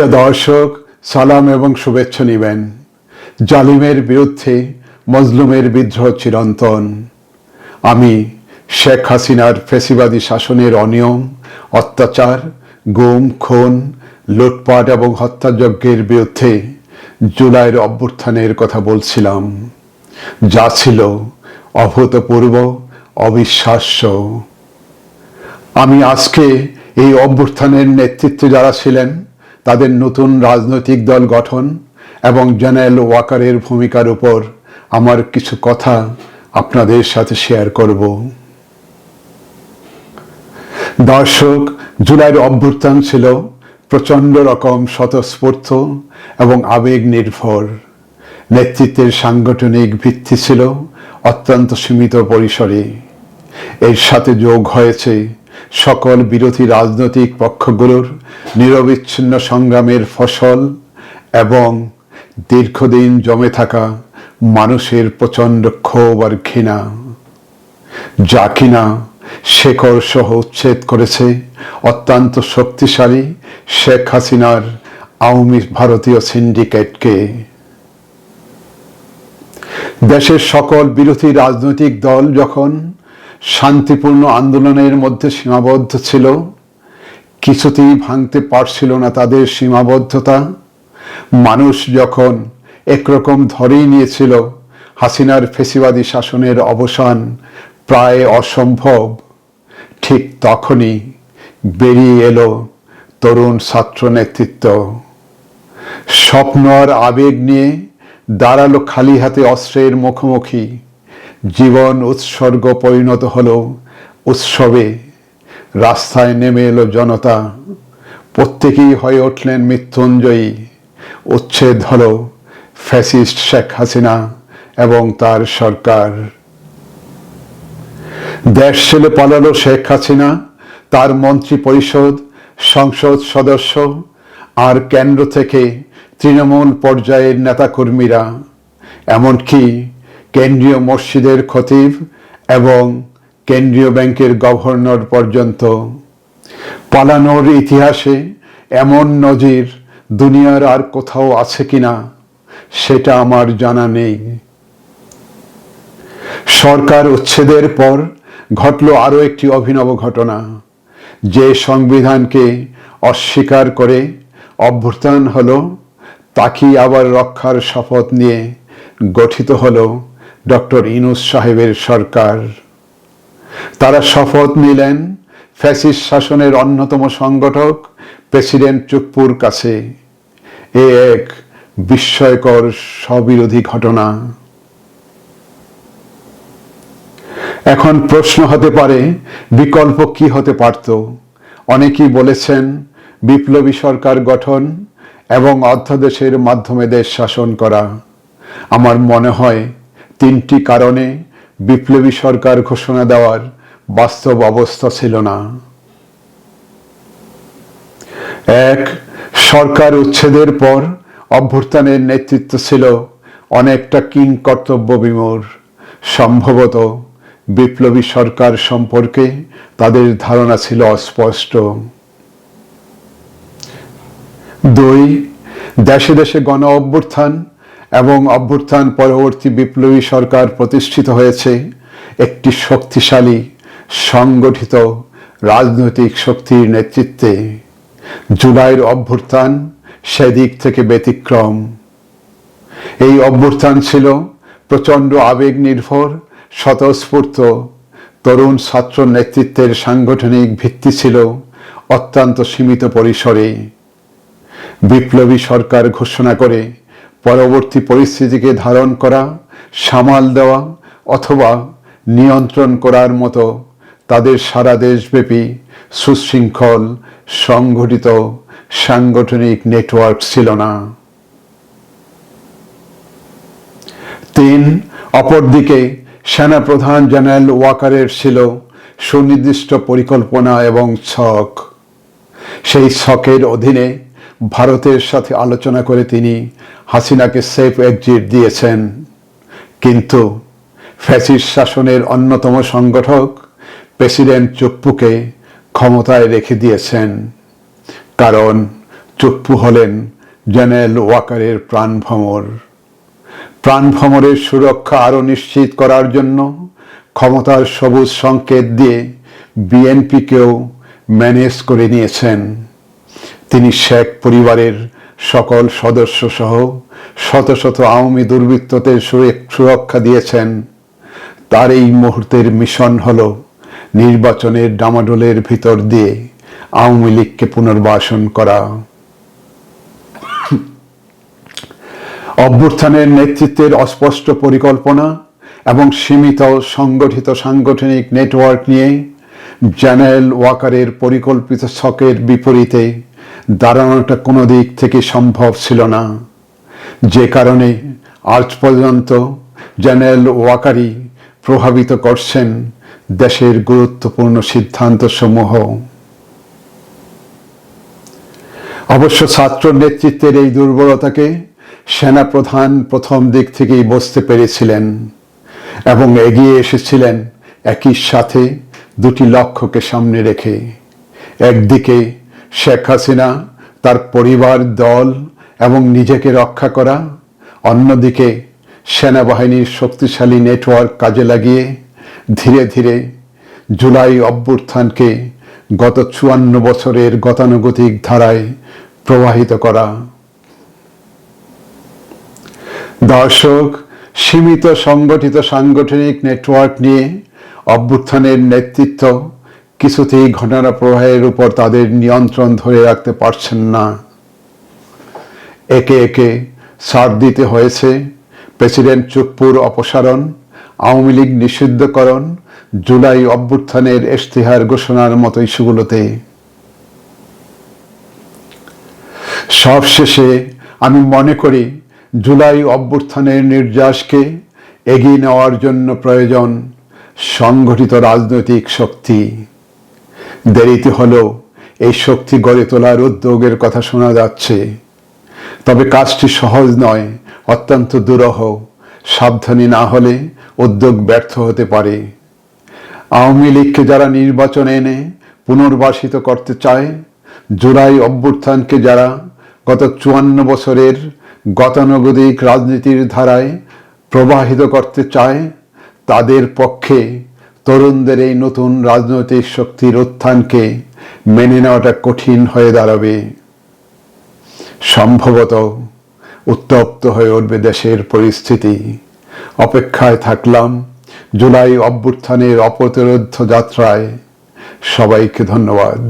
প্রিয় দর্শক, সালাম এবং শুভেচ্ছা নিবেন। জালিমের বিরুদ্ধে মজলুমের বিদ্রোহ চিরন্তন। আমি শেখ হাসিনার ফেসিবাদী শাসনের অনিয়ম, অত্যাচার, গুম, খুন, লুটপাট এবং হত্যাযজ্ঞের বিরুদ্ধে জুলাইয়ের অভ্যুত্থানের কথা বলছিলাম। যা ছিল অভূতপূর্ব, অবিশ্বাস্য। আমি আজকে এই অভ্যুত্থানের নেতৃত্বে যারা ছিলেন তাদের নতুন রাজনৈতিক দল গঠন এবং জেনারেল ওয়াকারের ভূমিকার উপর আমার কিছু কথা আপনাদের সাথে শেয়ার করব। দর্শক, জুলাইয়ের অভ্যুত্থান ছিল প্রচণ্ড রকম স্বতঃস্ফূর্ত এবং আবেগ নির্ভর। নেতৃত্বের সাংগঠনিক ভিত্তি ছিল অত্যন্ত সীমিত পরিসরে। এর সাথে যোগ হয়েছে সকল বিরোধী রাজনৈতিক পক্ষগুলোর নিরবিচ্ছিন্ন সংগ্রামের ফসল এবং দীর্ঘদিন জমে থাকা মানুষের প্রচণ্ড ক্ষোভ আর ঘৃণা, যা কিনা শেকড় সহ উচ্ছেদ করেছে অত্যন্ত শক্তিশালী শেখ হাসিনার আওয়ামী ভারতীয় সিন্ডিকেটকে। দেশের সকল বিরোধী রাজনৈতিক দল যখন শান্তিপূর্ণ আন্দোলনের মধ্যে সীমাবদ্ধ ছিল। কিছুতেই ভাঙতে পারছিল না তাদের সীমাবদ্ধতা। মানুষ যখন একরকম ধরেই নিয়েছিল, হাসিনার ফেসিবাদী শাসনের অবসান প্রায় অসম্ভব। ঠিক তখনই বেরিয়ে এলো তরুণ ছাত্র নেতৃত্ব। স্বপ্ন আর আবেগ নিয়ে দাঁড়াল খালি হাতে অস্ত্রের মুখোমুখি। জীবন উৎসর্গ পরিণত হল উৎসবে। রাস্তায় নেমে এলো জনতা। প্রত্যেকেই হয়ে উঠলেন মৃত্যুঞ্জয়ী। উচ্ছেদ হল ফ্যাসিস্ট শেখ হাসিনা এবং তার সরকার। দেশ ছেলে পালালো শেখ হাসিনা, তার মন্ত্রী পরিষদ, সংসদ সদস্য আর কেন্দ্র থেকে তৃণমূল পর্যায়ের নেতাকর্মীরা। এমনকি কেন্দ্রীয় মসজিদের খতিব এবং কেন্দ্রীয় ব্যাংকের গভর্নর পর্যন্ত। পালানোর ইতিহাসে এমন নজির দুনিয়ার আর কোথাও আছে কিনা, সেটা আমার জানা নেই। সরকার উচ্ছেদের পর ঘটল আরও একটি অভিনব ঘটনা। যে সংবিধানকে অস্বীকার করে অভ্যুত্থান হলো, তাকেই আবার রক্ষার শপথ নিয়ে গঠিত হলো ডক্টর ইনুস সাহেবের সরকার। তারা শপথ নিলেন ফ্যাসিস শাসনের অন্যতম সংগঠক প্রেসিডেন্ট চুপ্পুর কাছে। এ এক বিস্ময়কর স্ববিরোধী ঘটনা। এখন প্রশ্ন হতে পারে, বিকল্প কি হতে পারত? অনেকেই বলেছেন, বিপ্লবী সরকার গঠন এবং অর্ধদেশের মাধ্যমে দেশ শাসন করা। আমার মনে হয় তিনটি কারণে বিপ্লবী সরকার ঘোষণা দেওয়ার বাস্তব অবস্থা ছিল না। এক, সরকার উচ্ছেদের পর অভ্যুত্থানের নেতৃত্ব ছিল অনেকটা কিং কর্তব্য বিমূর। সম্ভবত বিপ্লবী সরকার সম্পর্কে তাদের ধারণা ছিল অস্পষ্ট। দুই, দেশে দেশে গণ অভ্যুত্থান এবং অভ্যুত্থান পরবর্তী বিপ্লবী সরকার প্রতিষ্ঠিত হয়েছে একটি শক্তিশালী, সংগঠিত রাজনৈতিক শক্তির নেতৃত্বে। জুলাইয়ের অভ্যুত্থান সেদিক থেকে ব্যতিক্রম। এই অভ্যুত্থান ছিল প্রচণ্ড আবেগ নির্ভর, স্বতঃস্ফূর্ত। তরুণ ছাত্র নেতৃত্বের সাংগঠনিক ভিত্তি ছিল অত্যন্ত সীমিত পরিসরে। বিপ্লবী সরকার ঘোষণা করে পরবর্তী পরিস্থিতিকে ধারণ করা, সামাল দেওয়া অথবা নিয়ন্ত্রণ করার মতো তাদের সারা দেশব্যাপী সুশৃঙ্খল সংগঠিত সাংগঠনিক নেটওয়ার্ক ছিল না। তিন, অপরদিকে সেনাপ্রধান জেনারেল ওয়াকারের ছিল সুনির্দিষ্ট পরিকল্পনা এবং ছক। সেই ছকের অধীনে ভারতের সাথে আলোচনা করে তিনি হাসিনাকে সেফ এক্সিট দিয়েছেন। কিন্তু ফ্যাসিস শাসনের অন্যতম সংগঠক প্রেসিডেন্ট চুপ্পুকে ক্ষমতায় রেখে দিয়েছেন। কারণ চুপ্পু হলেন জেনারেল ওয়াকারের প্রাণভ্রমর প্রাণভ্রমরের সুরক্ষা আরও নিশ্চিত করার জন্য ক্ষমতার সবুজ সংকেত দিয়ে বিএনপিকেও ম্যানেজ করে নিয়েছেন। তিনি শেখ পরিবারের সকল সদস্য সহ শত শত আওয়ামী দুর্বৃত্তদের সুরক্ষা দিয়েছেন। তার এই মুহূর্তের মিশন হল নির্বাচনের ডামাডোলের ভিতর দিয়ে আওয়ামী লীগকে পুনর্বাসন করা। অভ্যুত্থানের নেতৃত্বের অস্পষ্ট পরিকল্পনা এবং সীমিত সংগঠিত সাংগঠনিক নেটওয়ার্ক নিয়ে জেনারেল ওয়াকারের পরিকল্পিত ছকের বিপরীতে দাঁড়ানোটা কোনো দিক থেকে সম্ভব ছিল না। যে কারণে আজ পর্যন্ত জেনারেল ওয়াকারি প্রভাবিত করছেন দেশের গুরুত্বপূর্ণ সিদ্ধান্ত সমূহ অবশ্য ছাত্র নেতৃত্বের এই দুর্বলতাকে সেনাপ্রধান প্রথম দিক থেকেই বুঝতে পেরেছিলেন এবং এগিয়ে এসেছিলেন একই সাথে দুটি লক্ষ্যকে সামনে রেখে। একদিকে শেখ হাসিনা, তার পরিবার, দল এবং নিজেকে রক্ষা করা, অন্যদিকে সেনাবাহিনীর শক্তিশালী নেটওয়ার্ক কাজে লাগিয়ে ধীরে ধীরে জুলাই অভ্যুত্থানকে গত চুয়ান্ন বছরের গতানুগতিক ধারায় প্রবাহিত করা। দর্শক, সীমিত সংগঠিত সাংগঠনিক নেটওয়ার্ক নিয়ে অভ্যুত্থানের নেতৃত্ব কিছুতেই ঘটনা প্রবাহের উপর তাদের নিয়ন্ত্রণ ধরে রাখতে পারছেন না। একে একে ছাড় দিতে হয়েছে প্রেসিডেন্ট চুপ্পুর অপসারণ, আওয়ামী লীগ নিষিদ্ধকরণ, জুলাই অভ্যুত্থানের ইশতেহার ঘোষণার মতো ইস্যুগুলোতে। সবশেষে আমি মনে করি জুলাই অভ্যুত্থানের নির্যাসকে এগিয়ে নেওয়ার জন্য প্রয়োজন সংগঠিত রাজনৈতিক শক্তি। দেরিতে হলেও এই শক্তি গড়ে তোলার উদ্যোগের কথা শোনা যাচ্ছে। তবে কাজটি সহজ নয়, অত্যন্ত দুরহ, সাবধানী না হলে উদ্যোগ ব্যর্থ হতে পারে। আওয়ামী লীগকে যারা নির্বাচনে এনে পুনর্বাসিত করতে চায়, জুলাই অভ্যুত্থানকে যারা গত চুয়ান্ন বছরের গতানুগতিক রাজনীতির ধারায় প্রবাহিত করতে চায়, তাদের পক্ষে তরুণদের এই নতুন রাজনৈতিক শক্তির উত্থানকে মেনে নেওয়াটা কঠিন হয়ে দাঁড়াবে। সম্ভবত উত্তপ্ত হয়ে উঠবে দেশের পরিস্থিতি। অপেক্ষায় থাকলাম জুলাই অভ্যুত্থানের অপ্রতিরোধ যাত্রায়। সবাইকে ধন্যবাদ।